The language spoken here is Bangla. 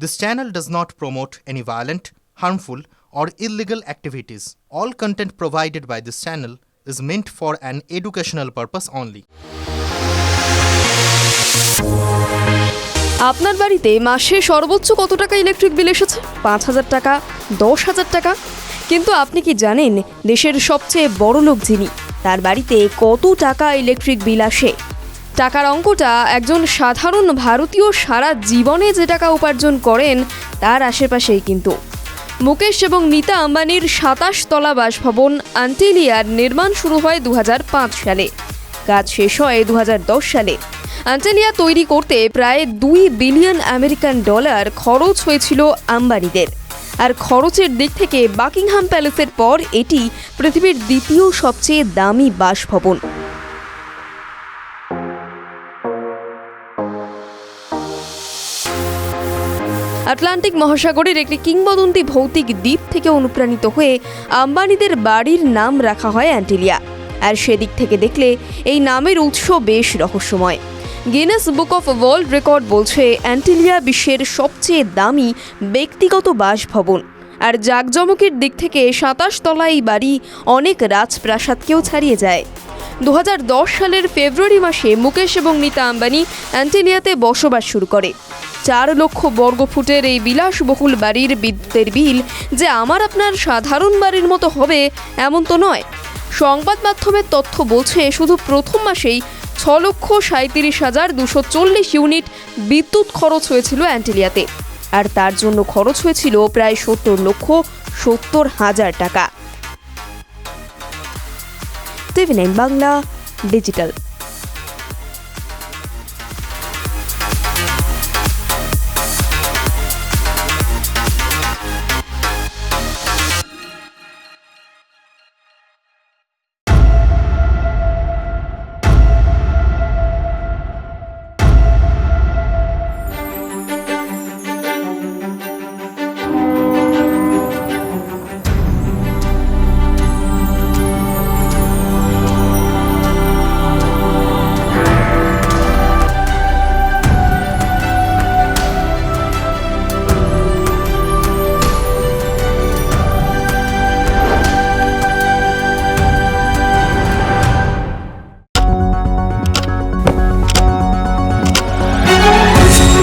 This channel does not promote any violent, harmful, or illegal activities. All content provided by this channel is meant for an educational purpose only. আপনার বাড়িতে মাসে সর্বোচ্চ কত টাকা ইলেকট্রিক বিল এসেছে পাঁচ হাজার টাকা দশ হাজার টাকা কিন্তু আপনি কি জানেন দেশের সবচেয়ে বড় লোক যিনি তার বাড়িতে কত টাকা ইলেকট্রিক বিল আসে টাকার অঙ্কটা একজন সাধারণ ভারতীয় সারা জীবনে যে টাকা উপার্জন করেন, তার আশেপাশেই কিন্তু। মুকেশ এবং নীতা আম্বানির সাতাশ তলা বাসভবন আন্টেলিয়ার নির্মাণ শুরু হয় দু হাজার পাঁচ সালে। কাজ শেষ হয় দু হাজার দশ সালে। আন্টেলিয়া তৈরি করতে প্রায় দুই বিলিয়ন আমেরিকান ডলার খরচ হয়েছিল আম্বানিদের। আর খরচের দিক থেকে বাকিংহাম প্যালেসের পর এটি পৃথিবীর দ্বিতীয় সবচেয়ে দামি বাসভবন। আটলান্টিক মহাসাগরের একটি কিংবদন্তি ভৌতিক দ্বীপ থেকে অনুপ্রাণিত হয়ে আম্বানিদের বাড়ির নাম রাখা হয় অ্যান্টিলিয়া। আর সেদিক থেকে দেখলে এই নামের উৎস বেশ রহস্যময়। Guinness book of world record বলছে অ্যান্টিলিয়া বিশ্বের সবচেয়ে দামি ব্যক্তিগত বাসভবন। আর জাকজমকের দিক থেকে সাতাশ তলা এই বাড়ি অনেক রাজপ্রাসাদকেও ছাড়িয়ে যায়। দু হাজার দশ সালের ফেব্রুয়ারি মাসে মুকেশ এবং নীতা আম্বানি অ্যান্টেলিয়াতে বসবাস শুরু করে। চার লক্ষ বর্গফুটের এই বিলাসবহুল বাড়ির বিদ্যুতের বিল যে আমার আপনার সাধারণ বাড়ির মতো হবে, এমন তো নয়। সংবাদ মাধ্যমের তথ্য বলছে, শুধু প্রথম মাসেই ছ লক্ষ সাঁত্রিশ হাজার দুশো চল্লিশ ইউনিট বিদ্যুৎ খরচ হয়েছিল অ্যান্টেলিয়াতে। আর তার জন্য খরচ হয়েছিল প্রায় সত্তর লক্ষ সত্তর হাজার টাকা। বাংলা, ডিজিটাল।